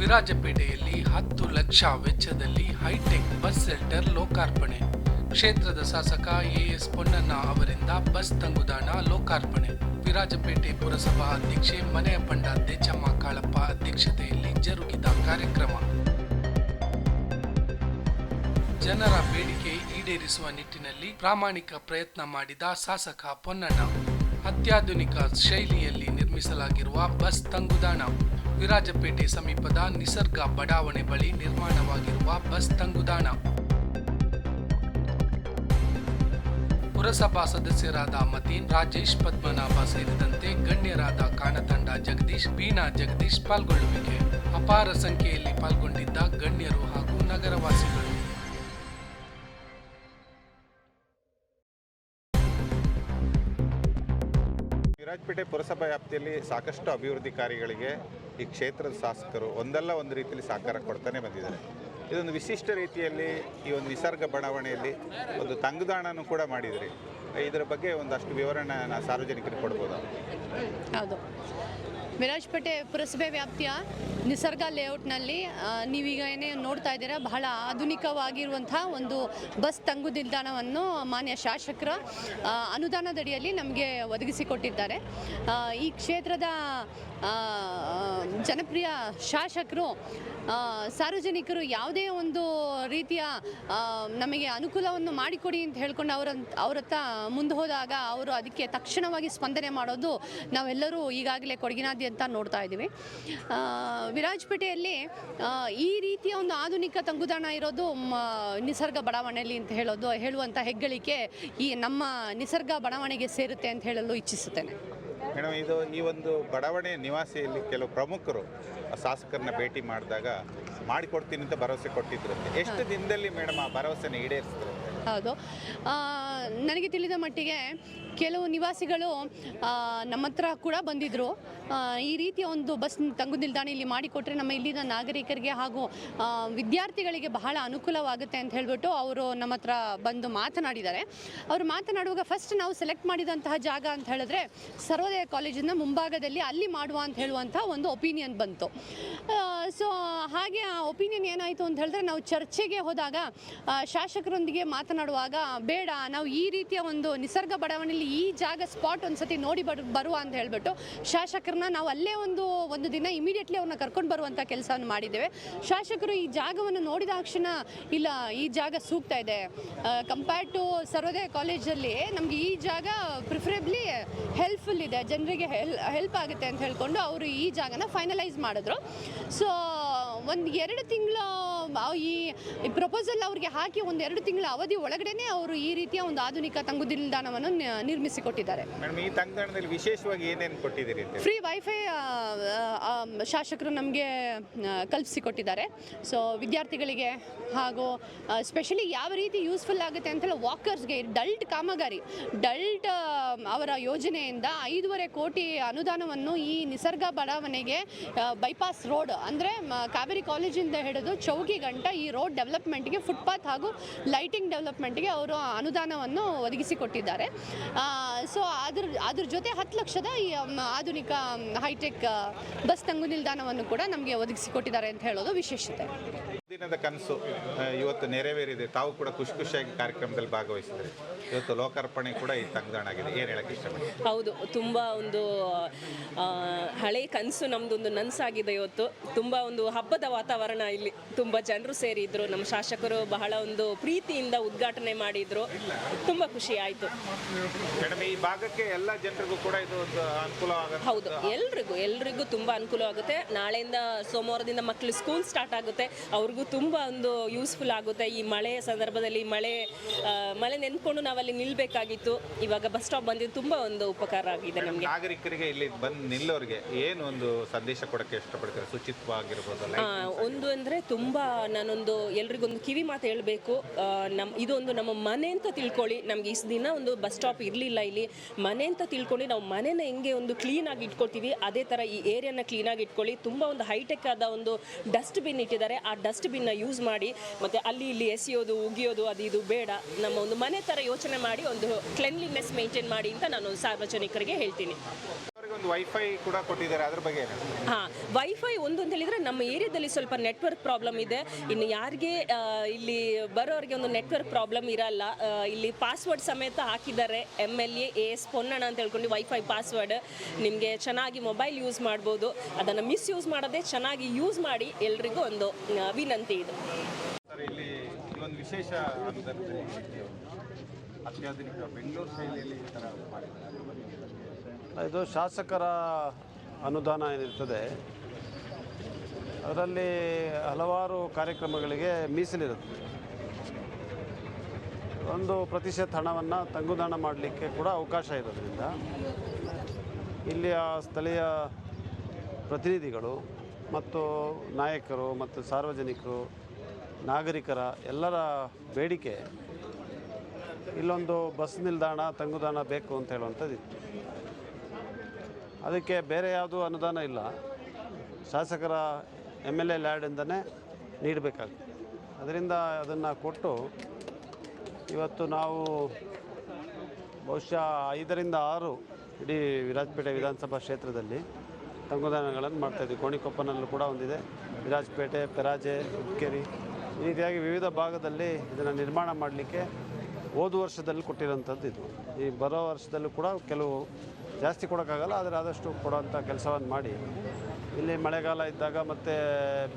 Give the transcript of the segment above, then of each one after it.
ವಿರಾಜಪೇಟೆಯಲ್ಲಿ ಹತ್ತು ಲಕ್ಷ ವೆಚ್ಚದಲ್ಲಿ high tech bus centre ಲೋಕಾರ್ಪಣೆ. ಕ್ಷೇತ್ರದ ಶಾಸಕ ಎಎಸ್ ಪೊನ್ನಣ್ಣ ಅವರಿಂದ ಬಸ್ ತಂಗುದಾಣ ಲೋಕಾರ್ಪಣೆ. ವಿರಾಜಪೇಟೆ ಪುರಸಭಾ ಅಧ್ಯಕ್ಷೆ ಮನೆಯ ಪಂಡ ದೇಚಮ್ಮ ಕಾಳಪ್ಪ ಅಧ್ಯಕ್ಷತೆಯಲ್ಲಿ ಜರುಗಿದ ಕಾರ್ಯಕ್ರಮ. ಜನರ ಬೇಡಿಕೆ ಈಡೇರಿಸುವ ನಿಟ್ಟಿನಲ್ಲಿ ಪ್ರಾಮಾಣಿಕ ಪ್ರಯತ್ನ ಮಾಡಿದ ಶಾಸಕ ಪೊನ್ನಣ್ಣ. ಅತ್ಯಾಧುನಿಕ ಶೈಲಿಯಲ್ಲಿ ನಿರ್ಮಿಸಲಾಗಿರುವ ಬಸ್ ತಂಗುದಾಣ. ವಿರಾಜಪೇಟೆ ಸಮೀಪದ ನಿಸರ್ಗ ಬಡಾವಣೆ ಬಳಿ ನಿರ್ಮಾಣವಾಗಿರುವ ಬಸ್ ತಂಗುದಾಣ. ಪುರಸಭಾ ಸದಸ್ಯರಾದ ಮತೀನ್, ರಾಜೇಶ್, ಪದ್ಮನಾಭ ಸೇರಿದಂತೆ ಗಣ್ಯರಾದ ಕಾಣತಂಡ ಜಗದೀಶ್ ಬೀಣಾ ಜಗದೀಶ್ ಪಾಲ್ಗೊಳ್ಳುವಿಕೆ. ಅಪಾರ ಸಂಖ್ಯೆಯಲ್ಲಿ ಪಾಲ್ಗೊಂಡಿದ್ದ ಗಣ್ಯರು ಹಾಗೂ ನಗರವಾಸಿಗಳು. ವಿರಾಜಪೇಟೆ ಪುರಸಭಾ ವ್ಯಾಪ್ತಿಯಲ್ಲಿ ಸಾಕಷ್ಟು ಅಭಿವೃದ್ಧಿ ಕಾರ್ಯಗಳಿಗೆ ಈ ಕ್ಷೇತ್ರದ ಶಾಸಕರು ಒಂದಲ್ಲ ಒಂದು ರೀತಿಯಲ್ಲಿ ಸಹಕಾರ ಕೊಡ್ತಾನೆ ಬಂದಿದ್ದಾರೆ. ಇದೊಂದು ವಿಶಿಷ್ಟ ರೀತಿಯಲ್ಲಿ ಈ ಒಂದು ನಿಸರ್ಗ ಬಡಾವಣೆಯಲ್ಲಿ ಒಂದು ತಂಗುದಾಣನೂ ಕೂಡ ಮಾಡಿದ್ರಿ. ಇದರ ಬಗ್ಗೆ ಒಂದಷ್ಟು ವಿವರಣೆ ಸಾರ್ವಜನಿಕರಿಗೆ ಕೊಡ್ಬೋದು? ವಿರಾಜಪೇಟೆ ಪುರಸಭೆ ವ್ಯಾಪ್ತಿಯ ನಿಸರ್ಗ ಲೇಔಟ್ನಲ್ಲಿ ನೀವೀಗ ಏನೇ ನೋಡ್ತಾ ಇದ್ದೀರಾ, ಬಹಳ ಆಧುನಿಕವಾಗಿರುವಂಥ ಒಂದು ಬಸ್ ತಂಗು ನಿಲ್ದಾಣವನ್ನು ಮಾನ್ಯ ಶಾಸಕರ ಅನುದಾನದಡಿಯಲ್ಲಿ ನಮಗೆ ಒದಗಿಸಿಕೊಟ್ಟಿದ್ದಾರೆ ಈ ಕ್ಷೇತ್ರದ ಜನಪ್ರಿಯ ಶಾಸಕರು ಸಾರ್ವಜನಿಕರು ಯಾವುದೇ ಒಂದು ರೀತಿಯ ನಮಗೆ ಅನುಕೂಲವನ್ನು ಮಾಡಿಕೊಡಿ ಅಂತ ಹೇಳ್ಕೊಂಡು ಅವರ ಅವರತ್ತ ಮುಂದೆ ಹೋದಾಗ ಅವರು ಅದಕ್ಕೆ ತಕ್ಷಣವಾಗಿ ಸ್ಪಂದನೆ ಮಾಡೋದು ನಾವೆಲ್ಲರೂ ಈಗಾಗಲೇ ಕೊಡಗಿನಾದ್ಯಂತ ನೋಡ್ತಾ ಇದ್ದೀವಿ. ವಿರಾಜ್ಪೇಟೆಯಲ್ಲಿ ಈ ರೀತಿಯ ಒಂದು ಆಧುನಿಕ ತಂಗುದಾಣ ಇರೋದು ನಿಸರ್ಗ ಬಡಾವಣೆಯಲ್ಲಿ ಅಂತ ಹೇಳೋದು ಹೇಳುವಂಥ ಹೆಗ್ಗಳಿಕೆ ಈ ನಮ್ಮ ನಿಸರ್ಗ ಬಡಾವಣೆಗೆ ಸೇರುತ್ತೆ ಅಂತ ಹೇಳಲು ಇಚ್ಛಿಸುತ್ತೇನೆ. ಮೇಡಮ್ ಇದು ಈ ಒಂದು ಬಡಾವಣೆಯ ನಿವಾಸಿಯಲ್ಲಿ ಕೆಲವು ಪ್ರಮುಖರು ಶಾಸಕರನ್ನ ಭೇಟಿ ಮಾಡಿದಾಗ ಮಾಡಿಕೊಡ್ತೀನಿ ಅಂತ ಭರವಸೆ ಕೊಟ್ಟಿದ್ರು ಎಷ್ಟು ದಿನದಲ್ಲಿ ಮೇಡಮ್ ಆ ಭರವಸೆನ ಈಡೇರಿಸಿದ್ರು ಹೌದು. ನನಗೆ ತಿಳಿದ ಮಟ್ಟಿಗೆ ಕೆಲವು ನಿವಾಸಿಗಳು ನಮ್ಮ ಹತ್ರ ಕೂಡ ಬಂದಿದ್ದರು ಈ ರೀತಿಯ ಒಂದು ಬಸ್ ತಂಗು ನಿಲ್ದಾಣ ಇಲ್ಲಿ ಮಾಡಿಕೊಟ್ರೆ ನಮ್ಮ ಇಲ್ಲಿನ ನಾಗರಿಕರಿಗೆ ಹಾಗೂ ವಿದ್ಯಾರ್ಥಿಗಳಿಗೆ ಬಹಳ ಅನುಕೂಲವಾಗುತ್ತೆ ಅಂತ ಹೇಳಿಬಿಟ್ಟು ಅವರು ನಮ್ಮ ಹತ್ರ ಬಂದು ಮಾತನಾಡಿದ್ದಾರೆ. ಅವರು ಮಾತನಾಡುವಾಗ ಫಸ್ಟ್ ನಾವು ಸೆಲೆಕ್ಟ್ ಮಾಡಿದಂತಹ ಜಾಗ ಅಂತ ಹೇಳಿದ್ರೆ ಸರ್ವೋದಯ ಕಾಲೇಜಿನ ಮುಂಭಾಗದಲ್ಲಿ ಅಲ್ಲಿ ಮಾಡುವ ಅಂತ ಹೇಳುವಂಥ ಒಂದು ಒಪಿನಿಯನ್ ಬಂತು. ಸೊ ಹಾಗೆ ಆ ಒಪಿನಿಯನ್ ಏನಾಯಿತು ಅಂತ ಹೇಳಿದ್ರೆ ನಾವು ಚರ್ಚೆಗೆ ಹೋದಾಗ ಶಾಸಕರೊಂದಿಗೆ ಮಾತನಾಡುವಾಗ, ಬೇಡ, ನಾವು ಈ ರೀತಿಯ ಒಂದು ನಿಸರ್ಗ ಬಡಾವಣೆಯಲ್ಲಿ ಈ ಜಾಗ ಸ್ಪಾಟ್ ಒಂದ್ಸತಿ ನೋಡಿ ಬರ್ ಬರುವ ಅಂತ ಹೇಳ್ಬಿಟ್ಟು ಶಾಸಕರನ್ನ ನಾವು ಅಲ್ಲೇ ಒಂದು ಒಂದು ದಿನ ಇಮಿಡಿಯೇಟ್ಲಿ ಅವ್ರನ್ನ ಕರ್ಕೊಂಡು ಬರುವಂಥ ಕೆಲಸವನ್ನು ಮಾಡಿದ್ದೇವೆ. ಶಾಸಕರು ಈ ಜಾಗವನ್ನು ನೋಡಿದ ತಕ್ಷಣ, ಇಲ್ಲ, ಈ ಜಾಗ ಸೂಕ್ತ ಇದೆ. ಕಂಪೇರ್ ಟು ಸರ್ವೋದಯ ಕಾಲೇಜಲ್ಲಿ ನಮಗೆ ಈ ಜಾಗ ಪ್ರಿಫರೇಬ್ಲಿ ಹೆಲ್ಪ್ಫುಲ್ ಇದೆ. ಜನರಿಗೆ ಹೆಲ್ ಹೆಲ್ಪ್ ಆಗುತ್ತೆ ಅಂತ ಹೇಳ್ಕೊಂಡು ಅವರು ಈ ಜಾಗನ ಫೈನಲೈಸ್ ಮಾಡಿದ್ರು. ಸೊ ಒಂದು ಎರಡು ತಿಂಗಳು ಈ ಪ್ರಪೋಸಲ್ ಅವ್ರಿಗೆ ಹಾಕಿ ಒಂದು ಎರಡು ತಿಂಗಳ ಅವಧಿ ಒಳಗಡೆನೆ ಅವರು ಈ ರೀತಿಯ ಒಂದು ಆಧುನಿಕ ತಂಗು ನಿಲ್ದಾಣವನ್ನು ನಿರ್ಮಿಸಿ ನಿರ್ಮಿಸಿಕೊಟ್ಟಿದ್ದಾರೆ. ಮೇಡಮ್ ಈ ತಂಗುದಾಣದಲ್ಲಿ ವಿಶೇಷವಾಗಿ ಏನೇನು ಕೊಟ್ಟಿದ್ದೀರಿ ಫ್ರೀ ವೈಫೈ ಶಾಸಕರು ನಮಗೆ ಕಲ್ಪಿಸಿಕೊಟ್ಟಿದ್ದಾರೆ. ಸೊ ವಿದ್ಯಾರ್ಥಿಗಳಿಗೆ ಹಾಗೂ ಸ್ಪೆಷಲಿ ಯಾವ ರೀತಿ ಯೂಸ್ಫುಲ್ ಆಗುತ್ತೆ ಅಂತೇಳಿ ವಾಕರ್ಸ್ಗೆ ಡಲ್ಟ್ ಕಾಮಗಾರಿ ಡಲ್ಟ್ ಅವರ ಯೋಜನೆಯಿಂದ ಐದೂವರೆ ಕೋಟಿ ಅನುದಾನವನ್ನು ಈ ನಿಸರ್ಗ ಬಡಾವಣೆಗೆ ಬೈಪಾಸ್ ರೋಡ್ ಅಂದರೆ ಕಾವೇರಿ ಕಾಲೇಜಿಂದ ಹಿಡಿದು ಚೌಕಿ ಗಂಟ ಈ ರೋಡ್ ಡೆವಲಪ್ಮೆಂಟ್ಗೆ ಫುಟ್ಪಾತ್ ಹಾಗೂ ಲೈಟಿಂಗ್ ಡೆವಲಪ್ಮೆಂಟ್ಗೆ ಅವರು ಅನುದಾನವನ್ನು ಒದಗಿಸಿಕೊಟ್ಟಿದ್ದಾರೆ. ಸೊ ಅದ್ರ ಅದ್ರ ಜೊತೆ ಹತ್ತು ಲಕ್ಷದ ಈ ಆಧುನಿಕ ಹೈಟೆಕ್ ಬಸ್ ತಂಗು ನಿಲ್ದಾಣವನ್ನು ಕೂಡ ನಮಗೆ ಒದಗಿಸಿಕೊಟ್ಟಿದ್ದಾರೆ ಅಂತ ಹೇಳೋದು ವಿಶೇಷತೆ. ದಿನದ ಕನಸು ಇವತ್ತು ನೆರವೇರಿದೆ. ತಾವು ಕೂಡ ಖುಷಿ ಖುಷಿಯಾಗಿ ಕಾರ್ಯಕ್ರಮದಲ್ಲಿ ಭಾಗವಹಿಸಿದ್ರೆ. ಇವತ್ತು ಲೋಕಾರ್ಪಣೆ ಕೂಡ ಈ ತಂಗುದಾಣ ಆಗಿದೆ ಏನು ಹೇಳಕ್ಕೆ ಇಷ್ಟ ಹೌದು ತುಂಬ ಒಂದು ಹಳೆ ಕನಸು ನಮ್ಮದೊಂದು ನನಸಾಗಿದೆ ಇವತ್ತು. ತುಂಬ ಒಂದು ಹಬ್ಬದ ವಾತಾವರಣ ಇಲ್ಲಿ. ತುಂಬ ಜನರು ಸೇರಿದ್ರು ನಮ್ಮ ಶಾಸಕರು ಬಹಳ ಒಂದು ಪ್ರೀತಿಯಿಂದ ಉದ್ಘಾಟನೆ ಮಾಡಿದ್ರು. ತುಂಬ ಖುಷಿ ಆಯ್ತು. ಮೇಡಮ್ ಈ ಭಾಗಕ್ಕೆ ಎಲ್ಲ ಜನರಿಗೂ ಕೂಡ ಇದು ಅನುಕೂಲ ಹೌದು. ಎಲ್ರಿಗೂ ಎಲ್ರಿಗೂ ತುಂಬಾ ಅನುಕೂಲ ಆಗುತ್ತೆ. ನಾಳೆಯಿಂದ ಸೋಮವಾರದಿಂದ ಮಕ್ಕಳು ಸ್ಕೂಲ್ ಸ್ಟಾರ್ಟ್ ಆಗುತ್ತೆ. ಅವ್ರಿಗೂ ತುಂಬಾ ಒಂದು ಯೂಸ್ಫುಲ್ ಆಗುತ್ತೆ. ಈ ಮಳೆ ಸಂದರ್ಭದಲ್ಲಿ ಮಳೆ ಮಳೆ ನೆನ್ಕೊಂಡು ನಾವಲ್ಲಿ ನಿಲ್ಬೇಕಾಗಿತ್ತು. ಇವಾಗ ಬಸ್ ಸ್ಟಾಪ್ ಬಂದಿದ್ದು ತುಂಬ ಒಂದು ಉಪಕಾರ ಆಗಿದೆ ನಮಗೆ. ನಾಗರಿಕರಿಗೆ ಇಲ್ಲಿ ಬಂದು ನಿಲ್ಲೋರಿಗೆ ಏನು ಒಂದು ಸಂದೇಶ ಕೊಡಕ್ಕೆ ಇಷ್ಟಪಡ್ತಾರೆ? ಶುಚಿತ್ವವಾಗಿರ್ಬೋದು ಆ, ಒಂದು ಅಂದರೆ ತುಂಬ ನಾನೊಂದು ಎಲ್ರಿಗೊಂದು ಕಿವಿ ಮಾತು ಹೇಳಬೇಕು. ನಮ್ಮ ಇದೊಂದು ನಮ್ಮ ಮನೆ ಅಂತ ತಿಳ್ಕೊಳ್ಳಿ. ನಮ್ಗೆ ಇಷ್ಟು ದಿನ ಒಂದು ಬಸ್ ಸ್ಟಾಪ್ ಇರಲಿಲ್ಲ ಇಲ್ಲಿ. ಮನೆ ಅಂತ ತಿಳ್ಕೊಂಡು ನಾವು ಮನೇನ ಹೆಂಗೆ ಒಂದು ಕ್ಲೀನಾಗಿ ಇಟ್ಕೊಳ್ತೀವಿ, ಅದೇ ಥರ ಈ ಏರಿಯಾನ ಕ್ಲೀನಾಗಿ ಇಟ್ಕೊಳ್ಳಿ. ತುಂಬ ಒಂದು ಹೈಟೆಕ್ ಆದ ಒಂದು ಡಸ್ಟ್ಬಿನ್ ಇಟ್ಟಿದ್ದಾರೆ. ಆ ಡಸ್ಟ್ಬಿನ್ನ ಯೂಸ್ ಮಾಡಿ, ಮತ್ತು ಅಲ್ಲಿ ಇಲ್ಲಿ ಎಸೆಯೋದು, ಉಗಿಯೋದು, ಅದು ಇದು ಬೇಡ. ನಮ್ಮ ಒಂದು ಮನೆ ಥರ ಯೋಚನೆ ಮಾಡಿ, ಒಂದು ಕ್ಲೆನ್ಲಿನೆಸ್ ಮೇಂಟೈನ್ ಮಾಡಿ ಅಂತ ನಾನು ಸಾರ್ವಜನಿಕರಿಗೆ ಹೇಳ್ತೀನಿ. ಒಂದು ವೈಫೈ ಕೂಡ ಕೊಟ್ಟಿದ್ದಾರೆ ಅದ್ರ ಬಗ್ಗೆ ಹಾಂ ವೈಫೈ ಒಂದು ಅಂತ ಹೇಳಿದರೆ ನಮ್ಮ ಏರಿಯಾದಲ್ಲಿ ಸ್ವಲ್ಪ ನೆಟ್ವರ್ಕ್ ಪ್ರಾಬ್ಲಮ್ ಇದೆ. ಇನ್ನು ಯಾರಿಗೆ ಇಲ್ಲಿ ಬರೋರಿಗೆ ಒಂದು ನೆಟ್ವರ್ಕ್ ಪ್ರಾಬ್ಲಮ್ ಇರಲ್ಲ. ಇಲ್ಲಿ ಪಾಸ್ವರ್ಡ್ ಸಮೇತ ಹಾಕಿದ್ದಾರೆ M L A A S Ponnanna ಅಂತ ಹೇಳ್ಕೊಂಡು ವೈಫೈ ಪಾಸ್ವರ್ಡ್ ನಿಮಗೆ ಚೆನ್ನಾಗಿ ಮೊಬೈಲ್ ಯೂಸ್ ಮಾಡ್ಬೋದು. ಅದನ್ನು ಮಿಸ್ಯೂಸ್ ಮಾಡದೆ ಚೆನ್ನಾಗಿ ಯೂಸ್ ಮಾಡಿ ಎಲ್ರಿಗೂ ಒಂದು ವಿನಂತಿ ಇದು. ಇಲ್ಲಿ ಒಂದು ವಿಶೇಷ ಅತ್ಯಾಧುನಿಕ ಬೆಂಗಳೂರು ಶೈಲಿಯಲ್ಲಿ ಈ ಥರ ಮಾಡಿದ್ದಾರೆ? ಇದು ಶಾಸಕರ ಅನುದಾನ ಏನಿರ್ತದೆ, ಅದರಲ್ಲಿ ಹಲವಾರು ಕಾರ್ಯಕ್ರಮಗಳಿಗೆ ಮೀಸಲಿರುತ್ತೆ. ಒಂದು ಪ್ರತಿಶತ ಹಣವನ್ನು ತಂಗುದಾಣ ಮಾಡಲಿಕ್ಕೆ ಕೂಡ ಅವಕಾಶ ಇರೋದ್ರಿಂದ ಇಲ್ಲಿಯ ಸ್ಥಳೀಯ ಪ್ರತಿನಿಧಿಗಳು ಮತ್ತು ನಾಯಕರು ಮತ್ತು ಸಾರ್ವಜನಿಕರು, ನಾಗರಿಕರ ಎಲ್ಲರ ಬೇಡಿಕೆ ಇಲ್ಲೊಂದು ಬಸ್ ನಿಲ್ದಾಣ, ತಂಗುದಾಣ ಬೇಕು ಅಂತ ಹೇಳುವಂಥದ್ದು ಅದಕ್ಕೆ ಬೇರೆ ಯಾವುದೂ ಅನುದಾನ ಇಲ್ಲ. ಶಾಸಕರ ಎಂ ಎಲ್ ಎ ಲ್ಯಾಡಿಂದನೇ ನೀಡಬೇಕಾಗ್ತದೆ ಅದರಿಂದ ಅದನ್ನು ಕೊಟ್ಟು ಇವತ್ತು ನಾವು ಬಹುಶಃ ಐದರಿಂದ ಆರು ಇಡೀ ವಿರಾಜಪೇಟೆ ವಿಧಾನಸಭಾ ಕ್ಷೇತ್ರದಲ್ಲಿ ತಂಗುದಾನಗಳನ್ನು ಮಾಡ್ತಾಯಿದ್ವಿ ಕೋಣಿಕೊಪ್ಪನಲ್ಲೂ ಕೂಡ ಒಂದಿದೆ. ವಿರಾಜಪೇಟೆ, ಪೆರಾಜೆ, ಹುಕ್ಕೇರಿ ಈ ರೀತಿಯಾಗಿ ವಿವಿಧ ಭಾಗದಲ್ಲಿ ಇದನ್ನು ನಿರ್ಮಾಣ ಮಾಡಲಿಕ್ಕೆ ಹೋದ ವರ್ಷದಲ್ಲಿ ಕೊಟ್ಟಿರೋಂಥದ್ದು ಇದು. ಈ ಬರೋ ವರ್ಷದಲ್ಲೂ ಕೂಡ ಕೆಲವು ಜಾಸ್ತಿ ಕೊಡೋಕ್ಕಾಗಲ್ಲ, ಆದರೆ ಆದಷ್ಟು ಕೊಡೋಂಥ ಕೆಲಸವನ್ನು ಮಾಡಿ. ಇಲ್ಲಿ ಮಳೆಗಾಲ ಇದ್ದಾಗ ಮತ್ತು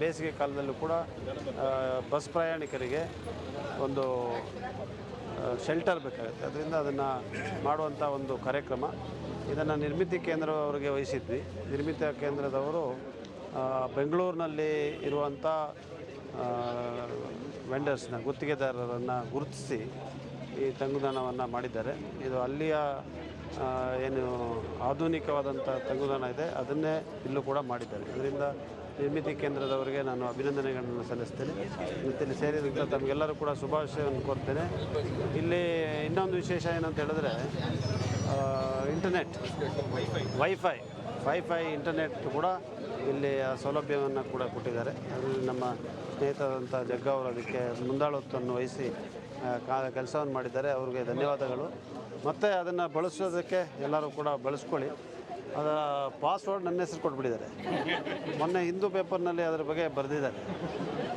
ಬೇಸಿಗೆ ಕಾಲದಲ್ಲೂ ಕೂಡ ಬಸ್ ಪ್ರಯಾಣಿಕರಿಗೆ ಒಂದು ಶೆಲ್ಟರ್ ಬೇಕಾಗುತ್ತೆ. ಅದರಿಂದ ಅದನ್ನು ಮಾಡುವಂಥ ಒಂದು ಕಾರ್ಯಕ್ರಮ. ಇದನ್ನು ನಿರ್ಮಿತಿ ಕೇಂದ್ರವರಿಗೆ ವಹಿಸಿದ್ವಿ. ನಿರ್ಮಿತ ಕೇಂದ್ರದವರು ಬೆಂಗಳೂರಿನಲ್ಲಿ ಇರುವಂಥ ವೆಂಡರ್ಸ್ನ ಗುತ್ತಿಗೆದಾರರನ್ನು ಗುರುತಿಸಿ ಈ ತಂಗುದಾನವನ್ನು ಮಾಡಿದ್ದಾರೆ. ಇದು ಅಲ್ಲಿಯ ಏನು ಆಧುನಿಕವಾದಂಥ ತಂಗುದಾನ ಇದೆ, ಅದನ್ನೇ ಇಲ್ಲೂ ಕೂಡ ಮಾಡಿದ್ದಾರೆ. ಅದರಿಂದ ನಿರ್ಮಿತಿ ಕೇಂದ್ರದವರಿಗೆ ನಾನು ಅಭಿನಂದನೆಗಳನ್ನು ಸಲ್ಲಿಸ್ತೇನೆ. ಮತ್ತು ಇಲ್ಲಿ ಸೇರಿದಂಥ ತಮಗೆಲ್ಲರೂ ಕೂಡ ಶುಭಾಶಯವನ್ನು ಕೋರ್ತೇನೆ. ಇಲ್ಲಿ ಇನ್ನೊಂದು ವಿಶೇಷ ಏನಂತ ಹೇಳಿದ್ರೆ ಇಂಟರ್ನೆಟ್, ವೈಫೈ ವೈಫೈ ಇಂಟರ್ನೆಟ್ ಕೂಡ ಇಲ್ಲಿ ಆ ಸೌಲಭ್ಯವನ್ನು ಕೂಡ ಕೊಟ್ಟಿದ್ದಾರೆ. ಅದರಲ್ಲಿ ನಮ್ಮ ಸ್ನೇಹಿತರಾದಂಥ ಜಗ್ಗ ಅವರು ಅದಕ್ಕೆ ಮುಂದಾಳತ್ವವನ್ನು ವಹಿಸಿ ಕೆಲಸವನ್ನು ಮಾಡಿದ್ದಾರೆ. ಅವ್ರಿಗೆ ಧನ್ಯವಾದಗಳು. ಮತ್ತು ಅದನ್ನು ಬಳಸೋದಕ್ಕೆ ಎಲ್ಲರೂ ಕೂಡ ಬಳಸ್ಕೊಳ್ಳಿ. ಅದರ ಪಾಸ್ವರ್ಡ್ ನನ್ನ ಹೆಸರು ಕೊಟ್ಬಿಟ್ಟಿದ್ದಾರೆ. ಮೊನ್ನೆ ಹಿಂದೂ ಪೇಪರ್ನಲ್ಲಿ ಅದರ ಬಗ್ಗೆ ಬರೆದಿದ್ದಾರೆ.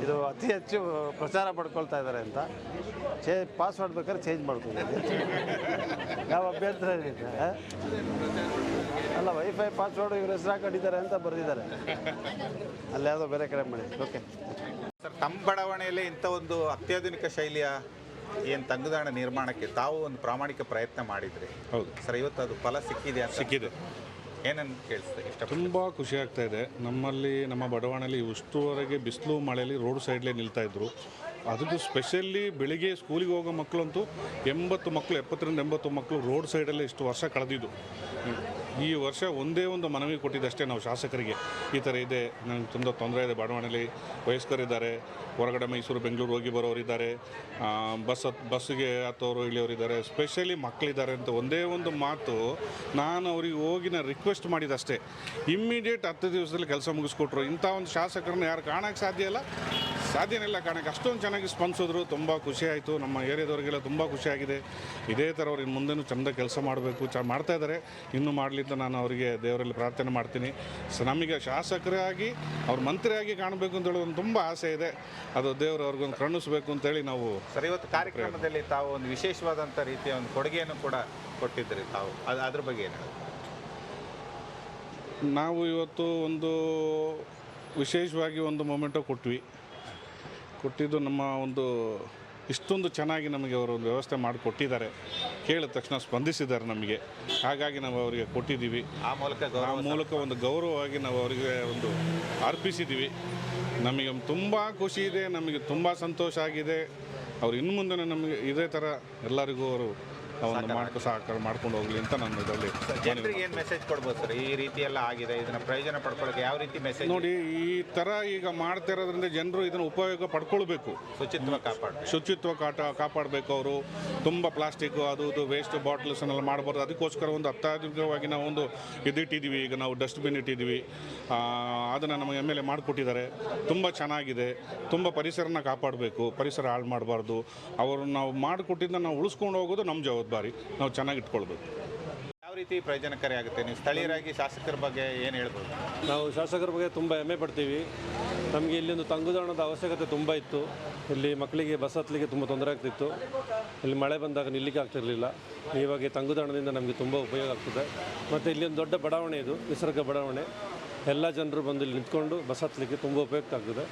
ಇದು ಅತಿ ಹೆಚ್ಚು ಪ್ರಚಾರ ಪಡ್ಕೊಳ್ತಾ ಇದ್ದಾರೆ ಅಂತ. ಚೇ ಪಾಸ್ವರ್ಡ್ ಬೇಕಾದ್ರೆ ಚೇಂಜ್ ಮಾಡ್ಕೊಂಡಿದ್ದೆ ಯಾವ ಅಭ್ಯರ್ಥಿ ಏನಿದೆ ಅಲ್ಲ ವೈಫೈ ಪಾಸ್ವರ್ಡ್ ಇವ್ರ ಹೆಸರು ಹಾಕೊಂಡಿದ್ದಾರೆ ಅಂತ ಬರೆದಿದ್ದಾರೆ. ಅಲ್ಲಿ ಯಾವುದೋ ಬೇರೆ ಕಡೆ ಮಾಡಿ. ಓಕೆ ಸರ್, ತಮ್ಮ ಬಡಾವಣೆಯಲ್ಲಿ ಇಂಥ ಒಂದು ಅತ್ಯಾಧುನಿಕ ಶೈಲಿಯ ಏನು ತಂಗುದಾಣ ನಿರ್ಮಾಣಕ್ಕೆ ತಾವು ಒಂದು ಪ್ರಾಮಾಣಿಕ ಪ್ರಯತ್ನ ಮಾಡಿದ್ರಿ. ಹೌದು. ಸರ್ ಇವತ್ತು ಅದು ಫಲ ಸಿಕ್ಕಿದೆ ಅಂತ ಸಿಕ್ಕಿದೆ. ಏನನ್ನು ಕೇಳಿಸ್ತದೆ ಇಷ್ಟ ತುಂಬ ಖುಷಿ ಆಗ್ತಾ ಇದೆ. ನಮ್ಮಲ್ಲಿ ನಮ್ಮ ಬಡವಾಣಲ್ಲಿ ಇಷ್ಟುವರೆಗೆ ಬಿಸಿಲು ಮಳೆಯಲ್ಲಿ ರೋಡ್ ಸೈಡ್ಲೇ ನಿಲ್ತಾ ಇದ್ರು. ಅದಕ್ಕೂ ಸ್ಪೆಷಲಿ ಬೆಳಿಗ್ಗೆ ಸ್ಕೂಲಿಗೆ ಹೋಗೋ ಮಕ್ಕಳಂತೂ ಎಂಬತ್ತು ಮಕ್ಕಳು ಎಪ್ಪತ್ತರಿಂದ ಎಂಬತ್ತು ಮಕ್ಕಳು ರೋಡ್ ಸೈಡಲ್ಲೇ ಇಷ್ಟು ವರ್ಷ ಕಳೆದಿದ್ದು. ಈ ವರ್ಷ ಒಂದೇ ಒಂದು ಮನವಿ ಕೊಟ್ಟಿದ್ದಷ್ಟೇ ನಾವು ಶಾಸಕರಿಗೆ. ಈ ಥರ ಇದೆ, ನನಗೆ ತುಂಬ ತೊಂದರೆ ಇದೆ. ಬಡಾವಣೆಯಲ್ಲಿ ವಯಸ್ಕರಿದ್ದಾರೆ, ಹೊರಗಡೆ ಮೈಸೂರು, ಬೆಂಗಳೂರು ಹೋಗಿ ಬರೋರಿದ್ದಾರೆ ಬಸ್ ಬಸ್ಸಿಗೆ ಹತ್ತೋರು ಇಳಿಯೋರಿದ್ದಾರೆ, ಸ್ಪೆಷಲಿ ಮಕ್ಕಳಿದ್ದಾರೆ ಅಂತ ಒಂದೇ ಒಂದು ಮಾತು ನಾನು ಅವ್ರಿಗೆ ಹೋಗಿ ನಾನು ರಿಕ್ವೆಸ್ಟ್ ಮಾಡಿದಷ್ಟೇ. ಇಮ್ಮಿಡಿಯೇಟ್ ಹತ್ತು ದಿವಸದಲ್ಲಿ ಕೆಲಸ ಮುಗಿಸ್ಕೊಟ್ರು. ಇಂಥ ಒಂದು ಶಾಸಕರನ್ನ ಯಾರು ಕಾಣೋಕ್ಕೆ ಸಾಧ್ಯ ಇಲ್ಲ? ಸಾಧ್ಯನೇ ಇಲ್ಲ ಕಾರಣಕ್ಕೆ ಅಷ್ಟೊಂದು ಚೆನ್ನಾಗಿ ಸ್ಪಂದಿಸಿದ್ರು. ತುಂಬ ಖುಷಿ ಆಯಿತು. ನಮ್ಮ ಏರಿಯಾದವರಿಗೆಲ್ಲ ತುಂಬ ಖುಷಿಯಾಗಿದೆ ಇದೇ ಥರ ಅವ್ರು ಇನ್ನು ಮುಂದೆನೂ ಚೆಂದ ಕೆಲಸ ಮಾಡಬೇಕು ಚ ಮಾಡ್ತಾ ಇದ್ದಾರೆ. ಇನ್ನೂ ಮಾಡಲಿ ಅಂತ ನಾನು ಅವರಿಗೆ ದೇವರಲ್ಲಿ ಪ್ರಾರ್ಥನೆ ಮಾಡ್ತೀನಿ. ಸೊ ನಮಗೆ ಶಾಸಕರಾಗಿ ಅವ್ರ ಮಂತ್ರಿಯಾಗಿ ಕಾಣಬೇಕು ಅಂತ ಹೇಳೋದು ಒಂದು ತುಂಬ ಆಸೆ ಇದೆ. ಅದು ದೇವರು ಅವ್ರಿಗೊಂದು ಕರುಣಿಸ್ಬೇಕು ಅಂತೇಳಿ ನಾವು ಸರ್ ಇವತ್ತು ಕಾರ್ಯಕ್ರಮದಲ್ಲಿ ತಾವು ಒಂದು ವಿಶೇಷವಾದಂಥ ರೀತಿಯ ಒಂದು ಕೊಡುಗೆಯನ್ನು ಕೂಡ ಕೊಟ್ಟಿದ್ರಿ ತಾವು. ಅದು ಅದ್ರ ಬಗ್ಗೆ ಏನು? ನಾವು ಇವತ್ತು ಒಂದು ವಿಶೇಷವಾಗಿ ಒಂದು ಮೊಮೆಂಟು ಕೊಟ್ವಿ. ಕೊಟ್ಟಿದ್ದು ನಮ್ಮ ಒಂದು ಇಷ್ಟೊಂದು ಚೆನ್ನಾಗಿ ನಮಗೆ ಅವರು ಒಂದು ವ್ಯವಸ್ಥೆ ಮಾಡಿಕೊಟ್ಟಿದ್ದಾರೆ ಕೇಳಿದ ತಕ್ಷಣ ಸ್ಪಂದಿಸಿದ್ದಾರೆ ನಮಗೆ. ಹಾಗಾಗಿ ನಾವು ಅವರಿಗೆ ಕೊಟ್ಟಿದ್ದೀವಿ. ಆ ಮೂಲಕ ಆ ಮೂಲಕ ಒಂದು ಗೌರವವಾಗಿ ನಾವು ಅವರಿಗೆ ಒಂದು ಅರ್ಪಿಸಿದ್ದೀವಿ. ನಮಗೆ ತುಂಬ ಖುಷಿ ಇದೆ ನಮಗೆ ತುಂಬ ಸಂತೋಷ ಆಗಿದೆ. ಅವ್ರು ಇನ್ನು ಮುಂದೆ ನಮಗೆ ಇದೇ ಥರ ಎಲ್ಲರಿಗೂ ಅವರು ಒಂದು ಮಾಡ್ಕೊ ಸಹಕಾರ ಮಾಡ್ಕೊಂಡು ಹೋಗಲಿ ಅಂತ ನಾನು ಇದರಲ್ಲಿ. ಜನರಿಗೆ ಏನು ಮೆಸೇಜ್ ಕೊಡ್ಬೋದು ಸರ್? ಈ ರೀತಿ ಎಲ್ಲ ಆಗಿದೆ. ಇದನ್ನ ಪ್ರಯೋಜನ ಪಡ್ಕೊಳ್ಳೋಕೆ ಯಾವ ರೀತಿ ಮೆಸೇಜ್ ನೋಡಿ ಈ ಥರ ಈಗ ಮಾಡ್ತಾ ಇರೋದ್ರಿಂದ ಜನರು ಇದನ್ನು ಉಪಯೋಗ ಪಡ್ಕೊಳ್ಬೇಕು. ಶುಚಿತ್ವ ಕಾಪಾಡ ಶುಚಿತ್ವ ಕಾಟ ಕಾಪಾಡಬೇಕು ಅವರು. ತುಂಬ ಪ್ಲಾಸ್ಟಿಕ್ ಅದು ಇದು ವೇಸ್ಟ್ ಬಾಟ್ಲ್ಸನ್ನೆಲ್ಲ ಮಾಡಬಾರ್ದು. ಅದಕ್ಕೋಸ್ಕರ ಒಂದು ಅತ್ಯಾಧುನಿಕವಾಗಿ ನಾವು ಒಂದು ಇದಿಟ್ಟಿದ್ದೀವಿ ಈಗ ನಾವು ಡಸ್ಟ್ಬಿನ್ ಇಟ್ಟಿದ್ದೀವಿ. ಅದನ್ನು ನಮಗೆ ಎಂ ಎಲ್ ಎ ಮಾಡಿಕೊಟ್ಟಿದ್ದಾರೆ. ತುಂಬ ಚೆನ್ನಾಗಿದೆ. ತುಂಬ ಪರಿಸರನ ಕಾಪಾಡಬೇಕು. ಪರಿಸರ ಹಾಳು ಮಾಡಬಾರ್ದು. ಅವರು ನಾವು ಮಾಡಿಕೊಟ್ಟಿದ್ದ ನಾವು ಉಳಿಸ್ಕೊಂಡು ಹೋಗೋದು ನಮ್ಮ ಜವಾಬ್ದಾರಿ. ನಾವು ಚೆನ್ನಾಗಿ ಇಟ್ಕೊಳ್ಬೇಕು. ಯಾವ ರೀತಿ ಪ್ರಯೋಜನಕಾರಿ ಆಗುತ್ತೆ? ನೀವು ಸ್ಥಳೀಯರಾಗಿ ಶಾಸಕರ ಬಗ್ಗೆ ಏನು ಹೇಳ್ಬೋದು? ನಾವು ಶಾಸಕರ ಬಗ್ಗೆ ತುಂಬ ಹೆಮ್ಮೆ ಪಡ್ತೀವಿ. ನಮಗೆ ಇಲ್ಲಿ ಒಂದು ತಂಗುದಾಣದ ಅವಶ್ಯಕತೆ ತುಂಬ ಇತ್ತು. ಇಲ್ಲಿ ಮಕ್ಕಳಿಗೆ ಬಸ್ ಹತ್ತಲಿಕ್ಕೆ ತುಂಬ ತೊಂದರೆ ಆಗ್ತಿತ್ತು. ಇಲ್ಲಿ ಮಳೆ ಬಂದಾಗ ನಿಲ್ಲಿಕ್ಕೆ ಆಗ್ತಿರಲಿಲ್ಲ. ಇವಾಗ ಈ ತಂಗುದಾಣದಿಂದ ನಮಗೆ ತುಂಬ ಉಪಯೋಗ ಆಗ್ತದೆ. ಮತ್ತು ಇಲ್ಲಿ ಒಂದು ದೊಡ್ಡ ಬಡಾವಣೆ ಇದು ನಿಸರ್ಗ ಬಡಾವಣೆ. ಎಲ್ಲ ಜನರು ಬಂದು ಇಲ್ಲಿ ನಿಂತ್ಕೊಂಡು ಬಸ್ ಹತ್ತಲಿಕ್ಕೆ ತುಂಬ ಉಪಯುಕ್ತ ಆಗ್ತದೆ.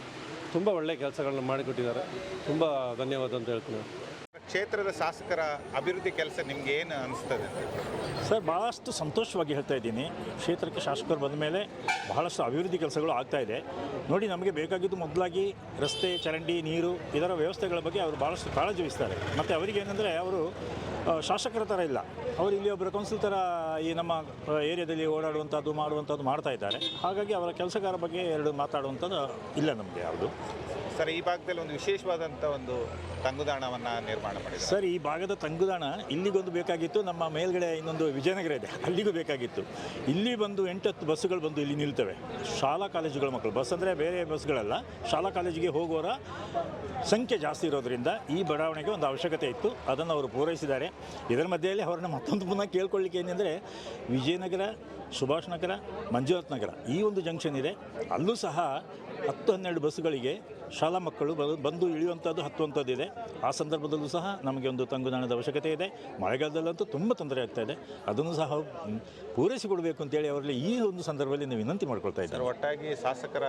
ತುಂಬ ಒಳ್ಳೆಯ ಕೆಲಸಗಳನ್ನ ಮಾಡಿಕೊಟ್ಟಿದ್ದಾರೆ. ತುಂಬ ಧನ್ಯವಾದ ಅಂತ ಹೇಳ್ತೀನಿ. ಕ್ಷೇತ್ರದ ಶಾಸಕರ ಅಭಿವೃದ್ಧಿ ಕೆಲಸ ನಿಮ್ಗೆ ಏನು ಅನಿಸ್ತದೆ? ಸರ್ ಭಾಳಷ್ಟು ಸಂತೋಷವಾಗಿ ಹೇಳ್ತಾ ಇದ್ದೀನಿ. ಕ್ಷೇತ್ರಕ್ಕೆ ಶಾಸಕರು ಬಂದ ಮೇಲೆ ಬಹಳಷ್ಟು ಅಭಿವೃದ್ಧಿ ಕೆಲಸಗಳು ಆಗ್ತಾ ಇದೆ. ನೋಡಿ, ನಮಗೆ ಬೇಕಾಗಿದ್ದು ಮೊದಲಾಗಿ ರಸ್ತೆ, ಚರಂಡಿ, ನೀರು, ಇದರ ವ್ಯವಸ್ಥೆಗಳ ಬಗ್ಗೆ ಅವರು ಭಾಳಷ್ಟು ಕಾಳಜಿ ವಹಿಸ್ತಾರೆ. ಮತ್ತು ಅವರಿಗೆ ಏನಂದರೆ, ಅವರು ಶಾಸಕರ ಥರ ಇಲ್ಲ. ಅವರು ಇಲ್ಲಿ ಒಬ್ಬರು ಕೌನ್ಸಿಲ್ ಥರ ಈ ನಮ್ಮ ಏರಿಯಾದಲ್ಲಿ ಓಡಾಡುವಂಥದ್ದು ಮಾಡುವಂಥದ್ದು ಮಾಡ್ತಾ ಇದ್ದಾರೆ. ಹಾಗಾಗಿ ಅವರ ಕೆಲಸಗಾರ ಬಗ್ಗೆ ಎರಡು ಮಾತಾಡುವಂಥದ್ದು ಇಲ್ಲ ನಮಗೆ ಯಾವುದು. ಸರ್, ಈ ಭಾಗದಲ್ಲಿ ಒಂದು ವಿಶೇಷವಾದಂಥ ಒಂದು ತಂಗುದಾಣವನ್ನು ನಿರ್ಮಾಣ ಮಾಡಿದೆ ಸರ್, ಈ ಭಾಗದ ತಂಗುದಾಣ ಇಲ್ಲಿಗೊಂದು ಬೇಕಾಗಿತ್ತು, ನಮ್ಮ ಮೇಲ್ಗಡೆ ಇನ್ನೊಂದು ವಿಜಯನಗರ ಇದೆ, ಅಲ್ಲಿಗೂ ಬೇಕಾಗಿತ್ತು. ಇಲ್ಲಿ ಬಂದು ಎಂಟತ್ತು ಬಸ್ಸುಗಳು ಬಂದು ಇಲ್ಲಿ ನಿಲ್ತವೆ. ಶಾಲಾ ಕಾಲೇಜುಗಳ ಮಕ್ಕಳು, ಬಸ್ ಅಂದರೆ ಬೇರೆ ಬಸ್ಗಳಲ್ಲ, ಶಾಲಾ ಕಾಲೇಜಿಗೆ ಹೋಗುವವರ ಸಂಖ್ಯೆ ಜಾಸ್ತಿ ಇರೋದ್ರಿಂದ ಈ ಬಡಾವಣೆಗೆ ಒಂದು ಅವಶ್ಯಕತೆ ಇತ್ತು, ಅದನ್ನು ಅವರು ಪೂರೈಸಿದ್ದಾರೆ. ಇದರ ಮಧ್ಯೆಯಲ್ಲಿ ಅವರನ್ನು ಮತ್ತೊಂದು ಪುನಃ ಕೇಳ್ಕೊಳ್ಳಿಕ್ಕೆ ಏನೆಂದರೆ, ವಿಜಯನಗರ, ಸುಭಾಷ್ ನಗರ, ಮಂಜುನಾಥ್ ನಗರ ಈ ಒಂದು ಜಂಕ್ಷನ್ ಇದೆ. ಅಲ್ಲೂ ಸಹ ಹತ್ತು ಹನ್ನೆರಡು ಬಸ್ಸುಗಳಿಗೆ ಶಾಲಾ ಮಕ್ಕಳು ಬಂದು ಇಳಿಯುವಂಥದ್ದು ಹತ್ತುವಂಥದ್ದು ಇದೆ. ಆ ಸಂದರ್ಭದಲ್ಲೂ ಸಹ ನಮಗೆ ಒಂದು ತಂಗುದಾಣದ ಅವಶ್ಯಕತೆ ಇದೆ. ಮಳೆಗಾಲದಲ್ಲಂತೂ ತುಂಬ ತೊಂದರೆ ಆಗ್ತಾ ಇದೆ. ಅದನ್ನು ಸಹ ಪೂರೈಸಿಕೊಡಬೇಕು ಅಂತೇಳಿ ಅವರಲ್ಲಿ ಈ ಒಂದು ಸಂದರ್ಭದಲ್ಲಿ ನಾವು ವಿನಂತಿ ಮಾಡ್ಕೊಳ್ತಾ ಇದ್ದಾರೆ ಒಟ್ಟಾಗಿ ಶಾಸಕರ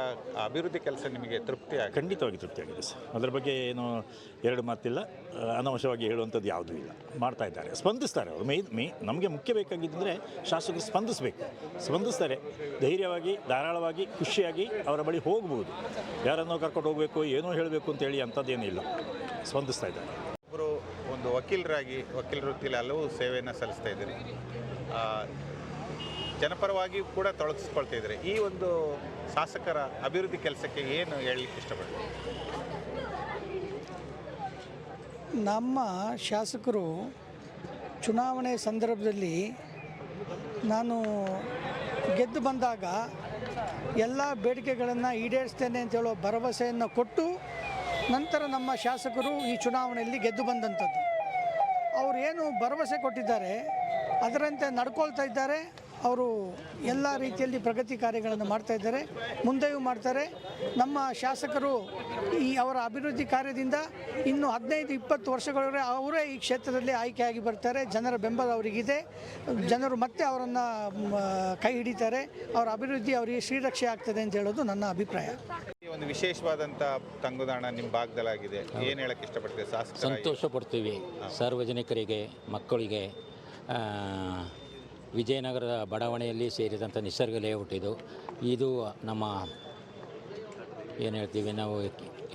ಅಭಿವೃದ್ಧಿ ಕೆಲಸ ನಿಮಗೆ ತೃಪ್ತಿ ಆಗಿದೆ. ಖಂಡಿತವಾಗಿ ತೃಪ್ತಿಯಾಗಿದೆ ಸರ್. ಅದರ ಬಗ್ಗೆ ಏನು ಎರಡು ಮಾತಿಲ್ಲ. ಅನವಶ್ಯವಾಗಿ ಹೇಳುವಂಥದ್ದು ಯಾವುದೂ ಇಲ್ಲ. ಮಾಡ್ತಾ ಇದ್ದಾರೆ. ಸ್ಪಂದಿಸ್ತಾರೆ ಅವರು. ಮೇ ಮೇ ನಮಗೆ ಮುಖ್ಯ ಬೇಕಾಗಿದ್ದರೆ ಶಾಸಕರು ಸ್ಪಂದಿಸಬೇಕು. ಸ್ಪಂದಿಸ್ತಾರೆ. ಧೈರ್ಯವಾಗಿ ಧಾರಾಳವಾಗಿ ಖುಷಿಯಾಗಿ ಅವರ ಬಳಿ ಹೋಗ್ಬೋದು. ಯಾರನ್ನೋ ಕರ್ಕೊಂಡು ಹೋಗಬೇಕು ಏನೋ ಹೇಳಬೇಕು ಅಂತೇಳಿ ಅಂಥದ್ದೇನಿಲ್ಲ. ಸ್ಪಂದಿಸ್ತಾ ಇದ್ದಾರೆ. ಒಬ್ಬರು ಒಂದು ವಕೀಲರಾಗಿ ವಕೀಲ ವೃತ್ತಿಯಲ್ಲಿ ಹಲವು ಸೇವೆಯನ್ನು ಸಲ್ಲಿಸ್ತಾ ಇದ್ದೀರಿ. ಜನಪರವಾಗಿ ಕೂಡ ತೊಡಗಿಸ್ಕೊಳ್ತಾ ಇದ್ದಾರೆ. ಈ ಒಂದು ಶಾಸಕರ ಅಭಿವೃದ್ಧಿ ಕೆಲಸಕ್ಕೆ ಏನು ಹೇಳಲಿಕ್ಕೆ ಇಷ್ಟಪಡ್ತೀವಿ ನಮ್ಮ ಶಾಸಕರು ಚುನಾವಣೆ ಸಂದರ್ಭದಲ್ಲಿ ನಾನು ಗೆದ್ದು ಬಂದಾಗ ಎಲ್ಲ ಬೇಡಿಕೆಗಳನ್ನು ಈಡೇರಿಸ್ತೇನೆ ಅಂತ ಹೇಳೋ ಭರವಸೆಯನ್ನು ಕೊಟ್ಟು ನಂತರ ನಮ್ಮ ಶಾಸಕರು ಈ ಚುನಾವಣೆಯಲ್ಲಿ ಗೆದ್ದು ಬಂದಂಥದ್ದು. ಅವರು ಏನು ಭರವಸೆ ಕೊಟ್ಟಿದ್ದಾರೆ ಅದರಂತೆ ನಡ್ಕೊಳ್ತಾ ಇದ್ದಾರೆ. ಅವರು ಎಲ್ಲ ರೀತಿಯಲ್ಲಿ ಪ್ರಗತಿ ಕಾರ್ಯಗಳನ್ನು ಮಾಡ್ತಾ ಇದ್ದಾರೆ ಮುಂದೆಯೂ ಮಾಡ್ತಾರೆ. ನಮ್ಮ ಶಾಸಕರು ಈ ಅವರ ಅಭಿವೃದ್ಧಿ ಕಾರ್ಯದಿಂದ ಇನ್ನು ಹದಿನೈದು ಇಪ್ಪತ್ತು ವರ್ಷಗಳವರೆ ಅವರೇ ಈ ಕ್ಷೇತ್ರದಲ್ಲಿ ಆಯ್ಕೆಯಾಗಿ ಬರ್ತಾರೆ. ಜನರ ಬೆಂಬಲ ಅವರಿಗಿದೆ. ಜನರು ಮತ್ತೆ ಅವರನ್ನು ಕೈ ಹಿಡಿತಾರೆ. ಅವರ ಅಭಿವೃದ್ಧಿ ಅವರಿಗೆ ಶ್ರೀರಕ್ಷೆ ಆಗ್ತದೆ ಅಂತ ಹೇಳೋದು ನನ್ನ ಅಭಿಪ್ರಾಯ. ಒಂದು ವಿಶೇಷವಾದಂಥ ತಂಗುದಾಣ ನಿಮ್ಮ ಭಾಗದಲ್ಲಾಗಿದೆ. ಏನು ಹೇಳಕ್ಕೆ ಇಷ್ಟಪಡ್ತೀವಿ ಸಂತೋಷ ಪಡ್ತೀವಿ ಸಾರ್ವಜನಿಕರಿಗೆ ಮಕ್ಕಳಿಗೆ ವಿಜಯನಗರದ ಬಡಾವಣೆಯಲ್ಲಿ ಸೇರಿದಂಥ ನಿಸರ್ಗ ಲೇಔಟ್ ಇದು. ಇದು ನಮ್ಮ, ಏನು ಹೇಳ್ತೀವಿ ನಾವು,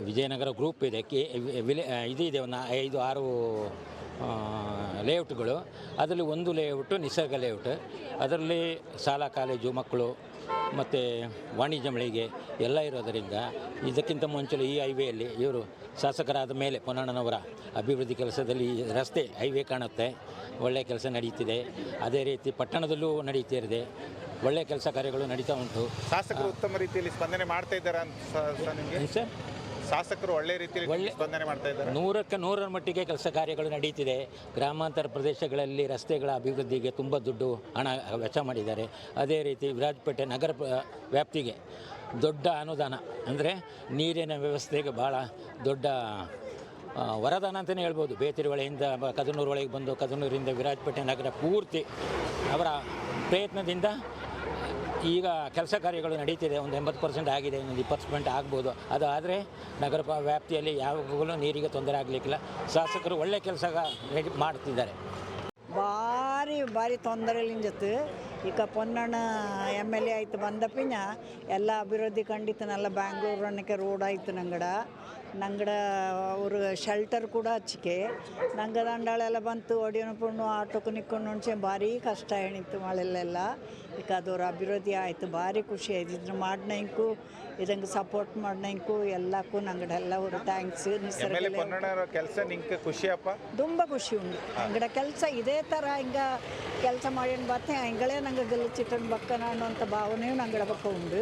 ವಿಜಯನಗರ ಗ್ರೂಪ್ ಇದೆ. ಕೆ, ವಿಲೆ, ಇದು ಇದೆ ಒಂದು ಐದು, ಆರು ಲೇಔಟ್ಗಳು ಅದರಲ್ಲಿ ಒಂದು ಲೇಔಟು ನಿಸರ್ಗ ಲೇಔಟ್ ಅದರಲ್ಲಿ ಶಾಲಾ, ಕಾಲೇಜು, ಮಕ್ಕಳು, ಮತ್ತು ವಾಣಿಜ್ಯ ಮಳಿಗೆ ಎಲ್ಲ ಇರೋದರಿಂದ ಇದಕ್ಕಿಂತ ಮುಂಚೆ ಈ ಹೈವೇಯಲ್ಲಿ ಇವರು ಶಾಸಕರಾದ ಮೇಲೆ ಪೊನ್ನಣ್ಣನವರ ಅಭಿವೃದ್ಧಿ ಕೆಲಸದಲ್ಲಿ ರಸ್ತೆ ಹೈವೇ ಕಾಣುತ್ತೆ ಒಳ್ಳೆಯ ಕೆಲಸ ನಡೀತಿದೆ. ಅದೇ ರೀತಿ ಪಟ್ಟಣದಲ್ಲೂ ನಡೀತಿದೆ ಒಳ್ಳೆಯ ಕೆಲಸ ಕಾರ್ಯಗಳು ನಡೀತಾ ಉಂಟು. ಶಾಸಕರು ಉತ್ತಮ ರೀತಿಯಲ್ಲಿ ಸ್ಪಂದನೆ ಮಾಡ್ತಾ ಇದ್ದಾರೆ ಅಂತ ಸರ್. ಶಾಸಕರು ಒಳ್ಳೆ ರೀತಿಯಲ್ಲಿ ಒಳ್ಳೆ- ಸ್ಪಂದನೆ ಮಾಡ್ತಾ ಇದ್ದಾರೆ? ನೂರಕ್ಕೆ ನೂರರ ಮಟ್ಟಿಗೆ ಕೆಲಸ ಕಾರ್ಯಗಳು ನಡೀತಿದೆ. ಗ್ರಾಮಾಂತರ ಪ್ರದೇಶಗಳಲ್ಲಿ ರಸ್ತೆಗಳ ಅಭಿವೃದ್ಧಿಗೆ ತುಂಬ ದುಡ್ಡು ಹಣ ವೆಚ್ಚ ಮಾಡಿದ್ದಾರೆ. ಅದೇ ರೀತಿ ವಿರಾಜಪೇಟೆ ನಗರ ವ್ಯಾಪ್ತಿಗೆ ದೊಡ್ಡ ಅನುದಾನ. ಅಂದರೆ ನೀರಿನ ವ್ಯವಸ್ಥೆಗೆ ಭಾಳ ದೊಡ್ಡ ವರದಾನ ಅಂತಲೇ ಹೇಳ್ಬೋದು. ಬೇತಿರುವಳೆಯಿಂದ ಕದನೂರು ಒಳಗೆ ಬಂದು ಕದನೂರಿಂದ ವಿರಾಜಪೇಟೆ ನಗರ ಪೂರ್ತಿ ಅವರ ಪ್ರಯತ್ನದಿಂದ ಈಗ ಕೆಲಸ ಕಾರ್ಯಗಳು ನಡೀತಿದೆ. ಒಂದು ಎಂಬತ್ತು ಪರ್ಸೆಂಟ್ ಆಗಿದೆ, ಇನ್ನೊಂದು ಇಪ್ಪತ್ತು ಪರ್ಸೆಂಟ್ ಆಗ್ಬೋದು. ಅದು ಆದರೆ ನಗರ ವ್ಯಾಪ್ತಿಯಲ್ಲಿ ಯಾವಾಗಲೂ ನೀರಿಗೆ ತೊಂದರೆ ಆಗಲಿಕ್ಕಿಲ್ಲ. ಶಾಸಕರು ಒಳ್ಳೆ ಕೆಲಸ ಮಾಡ್ತಿದ್ದಾರೆ. ಭಾರಿ ಭಾರಿ ತೊಂದರೆಲಿಂಜತ್ತು. ಈಗ ಪೊನ್ನಣ ಎಂ ಎಲ್ ಎ ಆಯ್ತು ಬಂದ ಪಿನ ಎಲ್ಲ ಅಭಿವೃದ್ಧಿ ಕಂಡಿತ್ತು ನಲ್ಲ ಬ್ಯಾಂಗ್ಳೂರು ಅನ್ನಕ್ಕೆ ರೋಡ್ ಆಯ್ತು ನಂಗಡ. ನಂಗಡ ಅವರು ಶೆಲ್ಟರ್ ಕೂಡ ಹಚ್ಚಿಕೆ ನಂಗ ದಂಡಾಳೆಲ್ಲ ಬಂತು ಒಡಿಯನ ಪುಣ್ಣು ಆಟೋಕ್ಕೆ ನಿಕ್ಕೊಂಡು ಭಾರಿ ಕಷ್ಟ ಏನಿತ್ತು ಮಳೆಲೆಲ್ಲ ಈಗ ಅದರ ಅಭಿವೃದ್ಧಿ ಆಯಿತು ಭಾರಿ ಖುಷಿ ಆಯ್ತು. ಇದ್ರ ಮಾಡಿನಂಕು ಇದಂಗೆ ಸಪೋರ್ಟ್ ಮಾಡಿನಂಕು ಎಲ್ಲಕ್ಕೂ ನಂಗಡೆಲ್ಲ ಅವರು ಥ್ಯಾಂಕ್ಸ್ ಕೆಲಸ ನಿಂಗೆ ಖುಷಿಯಪ್ಪ? ತುಂಬ ಖುಷಿ ಉಂಟು. ನಂಗಡ ಕೆಲಸ ಇದೇ ಥರ ಹಿಂಗ ಕೆಲಸ ಮಾಡಿ ಬತ್ತೆ ಹಿಂಗಳೇ ನಂಗೆ ಗಲ್ಲಿಚಿಟ್ಟನ್ ಬಕ್ಕನ ಅಂತ ಭಾವನೆಯು ನಂಗಡ ಬಕ್ಕ ಉಂಡು